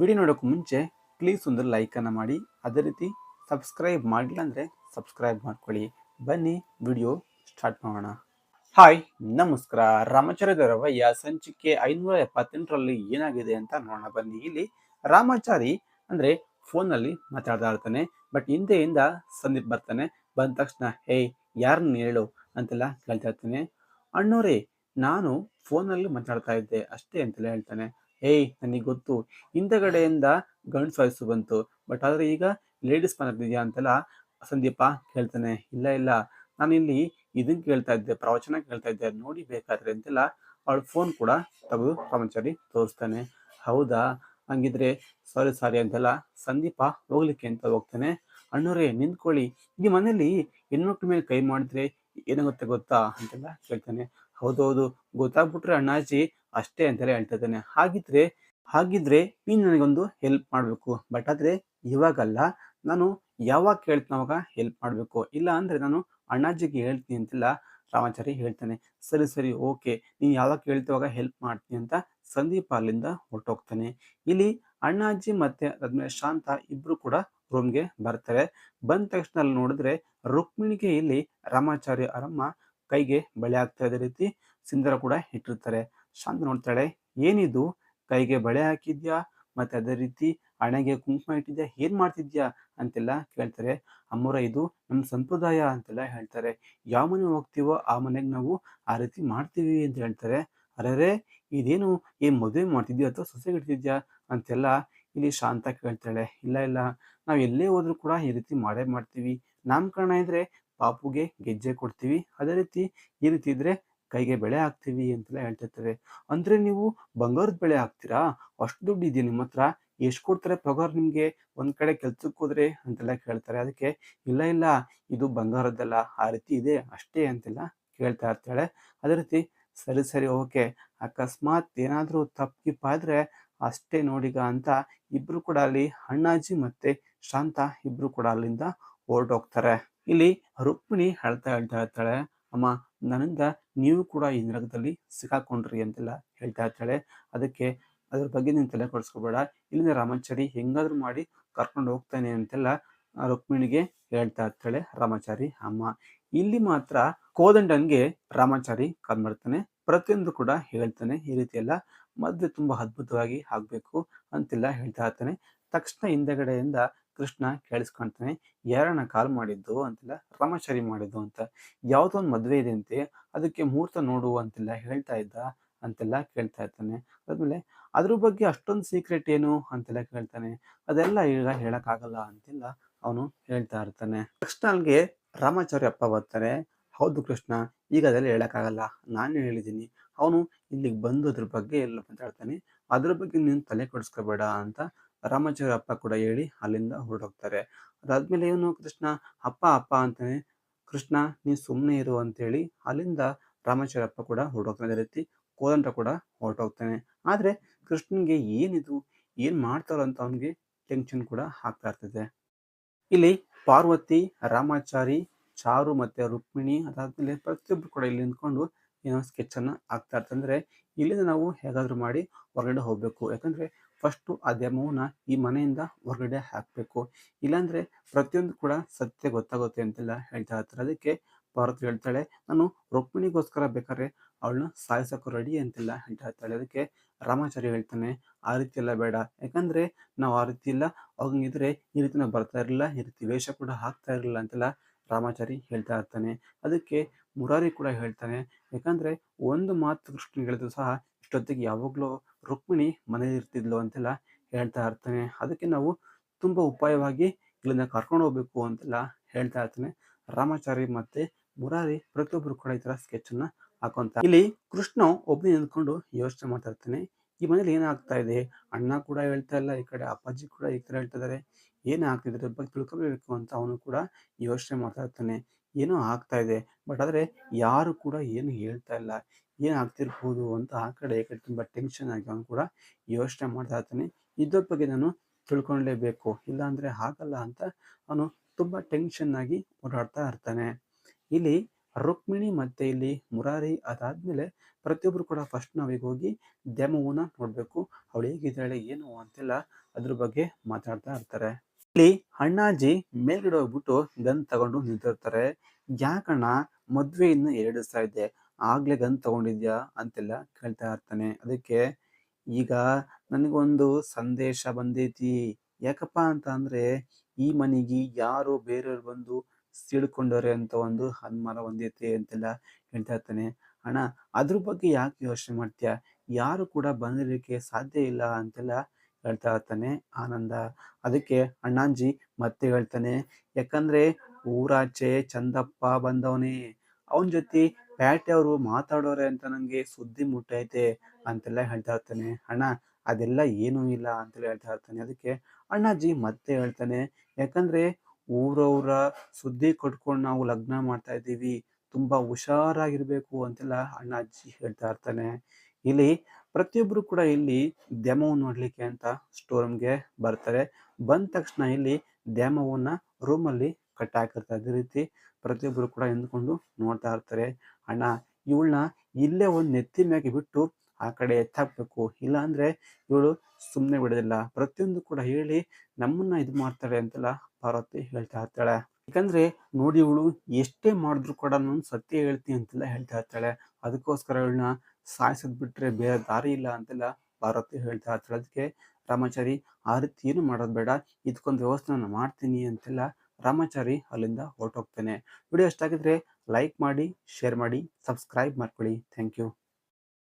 Video ನೋಡೋಕ್ಕೂ ಮುಂಚೆ please ಒಂದು ಲೈಕನ್ನು ಮಾಡಿ. ಅದೇ ರೀತಿ ಸಬ್ಸ್ಕ್ರೈಬ್ ಮಾಡಲಿಲ್ಲ ಅಂದರೆ ಸಬ್ಸ್ಕ್ರೈಬ್ ಮಾಡ್ಕೊಳ್ಳಿ. ಬನ್ನಿ, ವಿಡಿಯೋ ಸ್ಟಾರ್ಟ್ ಮಾಡೋಣ. ಹಾಯ್ ನಮಸ್ಕಾರ. ರಾಮಾಚಾರ್ಯ ರವಯ್ಯ ಸಂಚಿಕೆ ಐನೂರ ಎಪ್ಪತ್ತೆಂಟರಲ್ಲಿ ಏನಾಗಿದೆ ಅಂತ ನೋಡೋಣ. ಬನ್ನಿ, ಇಲ್ಲಿ ರಾಮಾಚಾರಿ ಅಂದರೆ ಫೋನಲ್ಲಿ ಮಾತಾಡ್ತಾ ಇರ್ತಾನೆ ಬಟ್ ಹಿಂದೆಯಿಂದ ಸಂದೀಪ್ ಬರ್ತಾನೆ. ಬಂದ ತಕ್ಷಣ, ಹೇ, ಯಾರನ್ನ ಹೇಳು? ಅಂತೆಲ್ಲ ಕೇಳ್ತಾ ಇರ್ತಾನೆ. ಅಣ್ಣೋರೇ, ನಾನು ಫೋನಲ್ಲಿ ಮಾತಾಡ್ತಾ ಇದ್ದೆ, ಅಷ್ಟೇ ಅಂತೆಲ್ಲ ಹೇಳ್ತಾನೆ. ಏಯ್, ನನಗೆ ಗೊತ್ತು. ಹಿಂದಗಡೆಯಿಂದ ಗಂಡ್ಸ್ ವಾಯ್ಸು ಬಂತು. ಬಟ್ ಆದರೆ ಈಗ ಲೇಡೀಸ್ ಇದೆಯಾ ಅಂತೆಲ್ಲ ಸಂದೀಪ ಕೇಳ್ತಾನೆ, ಇಲ್ಲ ಇಲ್ಲ. ನಾನು ಇಲ್ಲಿ ಇದನ್ನ ಕೇಳ್ತಾ ಇದ್ದೆ, ಪ್ರವಚನ ಕೇಳ್ತಾ ಇದ್ದೆ, ನೋಡಿ ಬೇಕಾದ್ರೆ ಅಂತೆಲ್ಲ ಅವಳ ಫೋನ್ ಕೂಡ ತೆಗೆದು ರಾಮಾಚಾರಿ ತೋರಿಸ್ತಾನೆ. ಹೌದಾ? ಹಂಗಿದ್ರೆ ಸಾರಿ ಸಾರಿ ಅಂತೆಲ್ಲ ಸಂದೀಪ ಹೋಗ್ಲಿಕ್ಕೆ ಅಂತ ಹೋಗ್ತಾನೆ? ಅಣ್ಣವ್ರೆ ನಿಂತ್ಕೊಳ್ಳಿ. ಈ ಮನೇಲಿ ಹೆಣ್ಮಕ್ಳ ಮೇಲೆ ಕೈ ಮಾಡಿದ್ರೆ ಏನಾಗುತ್ತೆ ಗೊತ್ತಾ? ಅಂತೆಲ್ಲ ಕೇಳ್ತಾನೆ. ಹೌದೌದು ಗೊತ್ತಾಗ್ಬಿಟ್ರೆ ಅಣ್ಣಾಜಿ ಅಷ್ಟೇ ಅಂತೆಲ್ಲ ಹೇಳ್ತಾ ಇದ್ದಾನೆ ಹಾಗಿದ್ರೆ ಹಾಗಿದ್ರೆ ನೀನು ನನಗೊಂದು ಹೆಲ್ಪ್ ಮಾಡಬೇಕು. ಬಟ್ ಆದ್ರೆ ಇವಾಗಲ್ಲ. ನಾನು ಯಾವಾಗ ಕೇಳ್ತೀನಿ ಅವಾಗ ಹೆಲ್ಪ್ ಮಾಡಬೇಕು. ಇಲ್ಲ ಅಂದ್ರೆ ನಾನು ಅಣ್ಣಾಜಿಗೆ ಹೇಳ್ತೀನಿ ಅಂತಿಲ್ಲ ರಾಮಾಚಾರಿ ಹೇಳ್ತಾನೆ. ಸರಿ ಸರಿ ಓಕೆ ನೀನು ಯಾವಾಗ ಕೇಳ್ತೀವಾಗ ಹೆಲ್ಪ್ ಮಾಡ್ತೀನಿ ಅಂತ ಸಂದೀಪ ಅಲ್ಲಿಂದ ಹೊರಟೋಗ್ತಾನೆ. ಇಲ್ಲಿ ಅಣ್ಣಾಜಿ ಮತ್ತೆ ಅದಾದ್ಮೇಲೆ ಶಾಂತ ಇಬ್ರು ಕೂಡ ರೂಮ್ಗೆ ಬರ್ತಾರೆ. ಬಂದ ತಕ್ಷಣ ಅಲ್ಲಿ ನೋಡಿದ್ರೆ ರುಕ್ಮಿಣಿಗೆ ಇಲ್ಲಿ ರಾಮಾಚಾರಿ ಅವರಮ್ಮ ಕೈಗೆ ಬಳೆ ಹಾಕ್ತಾ ಇದೇ ರೀತಿ ಸಿಂಧರ ಕೂಡ ಇಟ್ಟಿರ್ತಾರೆ. ಶಾಂತ ನೋಡ್ತಾಳೆ, ಏನಿದು? ಕೈಗೆ ಬಳೆ ಹಾಕಿದ್ಯಾ? ಮತ್ತೆ ಅದೇ ರೀತಿ ಹಣೆಗೆ ಕುಂಕುಮ ಇಟ್ಟಿದ್ಯಾ? ಏನ್ ಮಾಡ್ತಿದ್ಯಾ? ಅಂತೆಲ್ಲ ಕೇಳ್ತಾರೆ. ಅಮ್ಮರ, ಇದು ನಮ್ಮ ಸಂಪ್ರದಾಯ ಅಂತೆಲ್ಲ ಹೇಳ್ತಾರೆ. ಯಾವ ಮನೆ ಹೋಗ್ತೀವೋ ಆ ಮನೆಗೆ ನಾವು ಆ ರೀತಿ ಮಾಡ್ತೀವಿ ಅಂತ ಹೇಳ್ತಾರೆ. ಅರೆ ಇದೇನು ಏನ್ ಮದುವೆ ಮಾಡ್ತಿದ್ಯಾ ಅಥವಾ ಸೊಸೆಗೆ ಇಡ್ತಿದ್ಯಾ? ಅಂತೆಲ್ಲ ಇಲ್ಲಿ ಶಾಂತ ಕೇಳ್ತಾಳೆ. ಇಲ್ಲ ಇಲ್ಲ, ನಾವು ಎಲ್ಲೇ ಹೋದ್ರೂ ಕೂಡ ಈ ರೀತಿ ಮಾಡೇ ಮಾಡ್ತೀವಿ. ನಾಮಕರಣ ಇದ್ರೆ ಪಾಪುಗೆ ಗೆಜ್ಜೆ ಕೊಡ್ತೀವಿ. ಅದೇ ರೀತಿ ಈ ರೀತಿ ಇದ್ರೆ ಕೈಗೆ ಬೆಳೆ ಹಾಕ್ತೀವಿ ಅಂತೆಲ್ಲ ಹೇಳ್ತಿರ್ತಾರೆ. ಅಂದ್ರೆ ನೀವು ಬಂಗಾರದ ಬೆಳೆ ಹಾಕ್ತೀರಾ? ಅಷ್ಟು ದುಡ್ಡು ಇದೆಯಾ ನಿಮ್ಮ ಹತ್ರ? ಎಷ್ಟು ಕೊಡ್ತಾರೆ ಪಗಾರ್ ನಿಮ್ಗೆ? ಒಂದ್ ಕಡೆ ಕೆಲ್ಸಕ್ಕೆ ಹೋದ್ರೆ ಅಂತೆಲ್ಲ ಕೇಳ್ತಾರೆ. ಅದಕ್ಕೆ ಇಲ್ಲ ಇಲ್ಲ, ಇದು ಬಂಗಾರದ್ದಲ್ಲ, ಆ ರೀತಿ ಇದೆ, ಅಷ್ಟೇ ಅಂತೆಲ್ಲ ಕೇಳ್ತಾ ಇರ್ತಾಳೆ. ಅದೇ ರೀತಿ ಸರಿ ಸರಿ, ಓಕೆ. ಅಕಸ್ಮಾತ್ ಏನಾದ್ರೂ ತಪ್ಪಿಪ್ಪ ಆದ್ರೆ ಅಷ್ಟೇ ನೋಡಿಗ ಅಂತ ಇಬ್ರು ಕೂಡ ಅಲ್ಲಿ ಅಣ್ಣಾಜಿ ಮತ್ತೆ ಶಾಂತ ಇಬ್ರು ಕೂಡ ಅಲ್ಲಿಂದ ಹೊರಟೋಗ್ತಾರೆ. ಇಲ್ಲಿ ರುಕ್ಮಿಣಿ ಹೇಳ್ತಾ ಹೇಳ್ತಾ ಇರ್ತಾಳೆ ಅಮ್ಮ, ನನ್ನಿಂದ ನೀವು ಕೂಡ ಈ ನರಕದಲ್ಲಿ ಸಿಕ್ಕಾಕೊಂಡ್ರಿ ಅಂತೆಲ್ಲ ಹೇಳ್ತಾ ಇರ್ತಾಳೆ. ಅದಕ್ಕೆ ಅದ್ರ ಬಗ್ಗೆ ನೀನು ತಲೆ ಕೊಡಿಸ್ಕೋಬೇಡ. ಇಲ್ಲಿಂದ ರಾಮಾಚಾರಿ ಹೆಂಗಾದ್ರೂ ಮಾಡಿ ಕರ್ಕೊಂಡು ಹೋಗ್ತಾನೆ ಅಂತೆಲ್ಲ ರುಕ್ಮಿಣಿಗೆ ಹೇಳ್ತಾ ಇರ್ತಾಳೆ ರಾಮಾಚಾರಿ ಅಮ್ಮ. ಇಲ್ಲಿ ಮಾತ್ರ ಕೋದಂಡನ್ಗೆ ರಾಮಾಚಾರಿ ಕಾಲ್ ಮಾಡ್ತಾನೆ ಪ್ರತಿಯೊಂದು ಕೂಡ ಹೇಳ್ತಾನೆ ಈ ರೀತಿ ಎಲ್ಲ ಮದುವೆ ತುಂಬಾ ಅದ್ಭುತವಾಗಿ ಆಗ್ಬೇಕು ಅಂತೆಲ್ಲ ಹೇಳ್ತಾ ಇರ್ತಾನೆ. ತಕ್ಷಣ ಹಿಂದೆಗಡೆಯಿಂದ ಕೃಷ್ಣ ಕೇಳಿಸ್ಕೊಂತಾನೆ, ಯಾರನ್ನ ಕಾಲ್ ಮಾಡಿದ್ದು? ಅಂತೆಲ್ಲ ರಾಮಾಚಾರಿ ಮಾಡಿದ್ದು ಅಂತ. ಯಾವುದೋ ಒಂದು ಮದುವೆ ಇದೆ ಅಂತೆ, ಅದಕ್ಕೆ ಮುಹೂರ್ತ ನೋಡು ಅಂತೆಲ್ಲ ಹೇಳ್ತಾ ಇದ್ದ ಅಂತೆಲ್ಲ ಕೇಳ್ತಾ ಇರ್ತಾನೆ. ಅದಾದ್ಮೇಲೆ ಅದ್ರ ಬಗ್ಗೆ ಅಷ್ಟೊಂದು ಸೀಕ್ರೆಟ್ ಏನು? ಅಂತೆಲ್ಲ ಕೇಳ್ತಾನೆ. ಅದೆಲ್ಲ ಈಗ ಹೇಳಕ್ಕಾಗಲ್ಲ ಅಂತೆಲ್ಲ ಅವನು ಹೇಳ್ತಾ ಇರ್ತಾನೆ. ಕೃಷ್ಣ ಅಲ್ಲಿಗೆ ರಾಮಾಚಾರಿ ಅಪ್ಪ ಬರ್ತಾರೆ. ಹೌದು ಕೃಷ್ಣ, ಈಗ ಅದೆಲ್ಲ ಹೇಳಕ್ಕಾಗಲ್ಲ. ನಾನು ಹೇಳಿದ್ದೀನಿ. ಅವನು ಇಲ್ಲಿಗೆ ಬಂದು ಅದ್ರ ಬಗ್ಗೆ ಎಲ್ಲ ಮಾತಾಡ್ತಾನೆ ಅದ್ರ ಬಗ್ಗೆ ನೀನು ತಲೆ ಕೆಡಿಸ್ಕೋಬೇಡ ಅಂತ ರಾಮಾಚಾರಿ ಅಪ್ಪ ಕೂಡ ಹೇಳಿ ಅಲ್ಲಿಂದ ಹೊರಟೋಗ್ತಾರೆ. ಅದಾದ್ಮೇಲೆ ಏನು ಕೃಷ್ಣ, ಅಪ್ಪ ಅಪ್ಪ ಅಂತಾನೆ, ಕೃಷ್ಣ ನೀನು ಸುಮ್ಮನೆ ಇರು ಅಂತೇಳಿ ಅಲ್ಲಿಂದ ರಾಮಾಚಾರ್ಯಪ್ಪ ಕೂಡ ಹೊರಟೋಗ್ತಾನೆ. ಅದೇ ರೀತಿ ಕೋದಂಡ ಕೂಡ ಹೊರಟೋಗ್ತಾನೆ. ಆದ್ರೆ ಕೃಷ್ಣನ್ಗೆ ಏನಿದು, ಏನು ಮಾಡ್ತಾರೋ ಅಂತ ಅವನಿಗೆ ಟೆನ್ಷನ್ ಕೂಡ ಆಗ್ತಾ ಇರ್ತದೆ. ಇಲ್ಲಿ ಪಾರ್ವತಿ, ರಾಮಾಚಾರಿ, ಚಾರು ಮತ್ತೆ ರುಕ್ಮಿಣಿ ಅದಾದ್ಮೇಲೆ ಪ್ರತಿಯೊಬ್ರು ಕೂಡ ಇಲ್ಲಿ ನಿಂತ್ಕೊಂಡು ಏನೋ ಸ್ಕೆಚ್ ಅನ್ನ ಆಗ್ತಾ ಇರ್ತಾರೆ. ಅಂದ್ರೆ ಇಲ್ಲಿಂದ ನಾವು ಹೇಗಾದರೂ ಮಾಡಿ ಹೊರಗಡೆ ಹೋಗಬೇಕು. ಯಾಕಂದ್ರೆ ಫಸ್ಟು ಆ ಈ ಮನೆಯಿಂದ ಹೊರಗಡೆ ಹಾಕಬೇಕು. ಇಲ್ಲಾಂದರೆ ಪ್ರತಿಯೊಂದು ಕೂಡ ಸತ್ಯ ಗೊತ್ತಾಗುತ್ತೆ ಅಂತೆಲ್ಲ ಹೇಳ್ತಾ ಇರ್ತಾರೆ. ಅದಕ್ಕೆ ಭಾರತ ಹೇಳ್ತಾಳೆ, ನಾನು ರುಕ್ಮಿಣಿಗೋಸ್ಕರ ಬೇಕಾದ್ರೆ ಅವಳನ್ನ ಸಾಯಿಸೋಕೆ ರೆಡಿ ಅಂತೆಲ್ಲ ಹೇಳ್ತಾ ಇರ್ತಾಳೆ. ಅದಕ್ಕೆ ರಾಮಾಚಾರ್ಯ ಹೇಳ್ತಾನೆ, ಆ ರೀತಿ ಎಲ್ಲ ಬೇಡ. ಯಾಕಂದರೆ ನಾವು ಆ ರೀತಿ ಇಲ್ಲ. ಅವಂಗಿದ್ರೆ ಈ ರೀತಿ ನಾವು ಬರ್ತಾ ಇರಲಿಲ್ಲ, ಈ ರೀತಿ ವೇಷ ಕೂಡ ಹಾಕ್ತಾ ಇರಲಿಲ್ಲ ಅಂತೆಲ್ಲ ರಾಮಾಚಾರಿ ಹೇಳ್ತಾ ಇರ್ತಾನೆ. ಅದಕ್ಕೆ ಮುರಾರಿ ಕೂಡ ಹೇಳ್ತಾನೆ, ಯಾಕಂದ್ರೆ ಒಂದು ಮಾತು ಕೃಷ್ಣ ಹೇಳಿದ್ರು ಸಹ ಇಷ್ಟೊತ್ತಿಗೆ ಯಾವಾಗಲೂ ರುಕ್ಮಿಣಿ ಮನೇಲಿ ಇರ್ತಿದ್ಲು ಅಂತೆಲ್ಲ ಹೇಳ್ತಾ ಇರ್ತಾನೆ. ಅದಕ್ಕೆ ನಾವು ತುಂಬಾ ಉಪಾಯವಾಗಿ ಇಲ್ಲಿಂದ ಕರ್ಕೊಂಡು ಹೋಗ್ಬೇಕು ಅಂತೆಲ್ಲ ಹೇಳ್ತಾ ಇರ್ತಾನೆ. ರಾಮಾಚಾರಿ ಮತ್ತೆ ಮುರಾರಿ ಪ್ರತಿಯೊಬ್ಬರು ಕೂಡ ಈ ತರ ಸ್ಕೆಚ್ ಅನ್ನ ಹಾಕೊಂತ ಇಲ್ಲಿ ಕೃಷ್ಣ ಒಬ್ಬನೇ ನಿಂತ್ಕೊಂಡು ಯೋಚನೆ ಮಾಡ್ತಾ ಇರ್ತಾನೆ. ಈ ಮನೇಲಿ ಏನಾಗ್ತಾ ಇದೆ? ಅಣ್ಣ ಕೂಡ ಹೇಳ್ತಾ ಇಲ್ಲ, ಈ ಕಡೆ ಅಪ್ಪಾಜಿ ಕೂಡ ಈ ತರ ಹೇಳ್ತಾ ಇದಾರೆ. ಏನ್ ಆಗ್ತಿದ್ರೆ ಬಗ್ಗೆ ತಿಳ್ಕೊಬೇಕು ಅಂತ ಅವನು ಕೂಡ ಯೋಚನೆ ಮಾಡ್ತಾ ಇರ್ತಾನೆ. ಏನೋ ಆಗ್ತಾ ಇದೆ. ಬಟ್ ಆದ್ರೆ ಯಾರು ಕೂಡ ಏನು ಹೇಳ್ತಾ ಇಲ್ಲ. ಏನ್ ಆಗ್ತಿರ್ಬೋದು ಅಂತ ಆ ಕಡೆ ಈ ಕಡೆ ತುಂಬ ಟೆನ್ಷನ್ ಆಗಿ ಅವನು ಕೂಡ ಯೋಚನೆ ಮಾಡ್ತಾ ಇರ್ತಾನೆ. ಇದ್ರ ಬಗ್ಗೆ ನಾನು ತಿಳ್ಕೊಳ್ಳೇಬೇಕು ಇಲ್ಲಾಂದರೆ ಆಗಲ್ಲ ಅಂತ ಅವನು ತುಂಬ ಟೆನ್ಷನ್ ಆಗಿ ಓಡಾಡ್ತಾ ಇರ್ತಾನೆ. ಇಲ್ಲಿ ರುಕ್ಮಿಣಿ ಮತ್ತೆ ಇಲ್ಲಿ ಮುರಾರಿ ಅದಾದ್ಮೇಲೆ ಪ್ರತಿಯೊಬ್ಬರು ಕೂಡ ಫಸ್ಟ್ ನಾವೀಗ ಹೋಗಿ ದ್ಯಾಮವ್ವನ ನೋಡಬೇಕು. ಅವಳು ಹೇಗಿದ್ದಾಳೆ, ಏನು ಅಂತೆಲ್ಲ ಅದ್ರ ಬಗ್ಗೆ ಮಾತಾಡ್ತಾ ಇರ್ತಾರೆ. ಇಲ್ಲಿ ಅಣ್ಣಾಜಿ ಮೇಲ್ಗಡೆ ಹೋಗ್ಬಿಟ್ಟು ಗನ್ ತಗೊಂಡು ನಿಂತಿರ್ತಾರೆ. ಯಾಕಣ್ಣ, ಮದ್ವೆ ಇನ್ನು ಇದ್ದೆ ಇದೆ. ಆಗ್ಲೇ ಗನ್ ತಗೊಂಡಿದ್ಯಾ ಅಂತೆಲ್ಲ ಕೇಳ್ತಾ ಇರ್ತಾನೆ. ಅದಕ್ಕೆ ಈಗ ನನಗೊಂದು ಸಂದೇಶ ಬಂದೈತಿ. ಯಾಕಪ್ಪ ಅಂತ ಅಂದ್ರೆ ಈ ಮನೆಗೆ ಯಾರು ಬೇರೆಯವ್ರು ಬಂದು ಸೀಳ್ಕೊಂಡವ್ರೆ ಅಂತ ಒಂದು ಅನುಮಾನ ಹೊಂದೈತಿ ಅಂತೆಲ್ಲ ಹೇಳ್ತಾ ಇರ್ತಾನೆ. ಅಣ್ಣ, ಅದ್ರ ಬಗ್ಗೆ ಯಾಕೆ ಯೋಚನೆ ಮಾಡ್ತೀಯ? ಯಾರು ಕೂಡ ಬಂದಿರಲಿಕ್ಕೆ ಸಾಧ್ಯ ಇಲ್ಲ ಅಂತೆಲ್ಲ ಹೇಳ್ತಾ ಇರ್ತಾನೆ ಆನಂದ. ಅದಕ್ಕೆ ಅಣ್ಣಾಜಿ ಮತ್ತೆ ಹೇಳ್ತಾನೆ, ಯಾಕಂದ್ರೆ ಊರಾಚೆ ಚಂದಪ್ಪ ಬಂದವನೇ, ಅವನ ಜೊತೆ ಪ್ಯಾಟೆಯವರು ಮಾತಾಡೋರೆ ಅಂತ ನಂಗೆ ಸುದ್ದಿ ಮುಟ್ಟೈತೆ ಅಂತೆಲ್ಲ ಹೇಳ್ತಾ ಇರ್ತಾನೆ. ಅಣ್ಣ, ಅದೆಲ್ಲ ಏನೂ ಇಲ್ಲ ಅಂತೆಲ್ಲ ಹೇಳ್ತಾ ಇರ್ತಾನೆ. ಅದಕ್ಕೆ, ಅಣ್ಣಾಜಿ ಮತ್ತೆ ಹೇಳ್ತಾನೆ, ಯಾಕಂದ್ರೆ ಊರವ್ರ ಸುದ್ದಿ ಕೊಟ್ಕೊಂಡು ನಾವು ಲಗ್ನ ಮಾಡ್ತಾ ಇದ್ದೀವಿ, ತುಂಬಾ ಹುಷಾರಾಗಿರ್ಬೇಕು ಅಂತೆಲ್ಲ ಅಣ್ಣಾಜಿ ಹೇಳ್ತಾ ಇರ್ತಾನೆ. ಇಲ್ಲಿ ಪ್ರತಿಯೊಬ್ರು ಕೂಡ ಇಲ್ಲಿ ದ್ಯಾಮವ್ ನೋಡ್ಲಿಕ್ಕೆ ಅಂತ ಸ್ಟೋರ್ ರೂಮ್ಗೆ ಬರ್ತಾರೆ. ಬಂದ ತಕ್ಷಣ ಇಲ್ಲಿ ದ್ಯಾಮವ್ವನ ರೂಮಲ್ಲಿ ಕಟ್ಟಾಕಿರ್ತಾರೆ ಅದೇ ರೀತಿ ಪ್ರತಿಯೊಬ್ಬರು ಕೂಡ ಎಂದುಕೊಂಡು ನೋಡ್ತಾ ಇರ್ತಾರೆ. ಅಣ್ಣ, ಇವಳನ್ನ ಇಲ್ಲೇ ಒಂದು ನೆತ್ತಿ ಮ್ಯಾಗೆ ಬಿಟ್ಟು ಆ ಕಡೆ ಎತ್ತಾಕ್ಬೇಕು. ಇಲ್ಲ ಅಂದ್ರೆ ಇವಳು ಸುಮ್ಮನೆ ಬಿಡೋದಿಲ್ಲ. ಪ್ರತಿಯೊಂದು ಕೂಡ ಹೇಳಿ ನಮ್ಮನ್ನ ಇದು ಮಾಡ್ತಾಳೆ ಅಂತೆಲ್ಲ ಪಾರ್ವತಿ ಹೇಳ್ತಾ ಇರ್ತಾಳೆ. ಯಾಕಂದ್ರೆ ನೋಡಿ ಇವಳು ಎಷ್ಟೇ ಮಾಡಿದ್ರು ಕೂಡ ನಾನು ಸತ್ಯ ಹೇಳ್ತೀನಿ ಅಂತೆಲ್ಲ ಹೇಳ್ತಾ ಇರ್ತಾಳೆ. ಅದಕ್ಕೋಸ್ಕರ ಇವಳನ್ನ ಸಾಯಿಸೋದು ಬಿಟ್ರೆ ಬೇರೆ ದಾರಿ ಇಲ್ಲ ಅಂತೆಲ್ಲ ಪಾರ್ವತಿ ಹೇಳ್ತಾ ಇರ್ತಾಳೆ. ಅದಕ್ಕೆ ರಾಮಾಚಾರಿ, ಆ ರೀತಿ ಏನು ಮಾಡೋದು ಬೇಡ. ಇದಕ್ಕೊಂದು ವ್ಯವಸ್ಥೆ ನಾನು ಮಾಡ್ತೀನಿ ಅಂತೆಲ್ಲ ರಾಮಾಚಾರಿ ಅಲ್ಲಿಂದ ಹೊರಟೋಗ್ತೇನೆ. ವಿಡಿಯೋ ಇಷ್ಟ ಆಗಿದ್ರೆ ಲೈಕ್ ಮಾಡಿ ಶೇರ್ ಮಾಡಿ ಸಬ್ಸ್ಕ್ರೈಬ್ ಮಾಡ್ಕೊಳ್ಳಿ. Thank you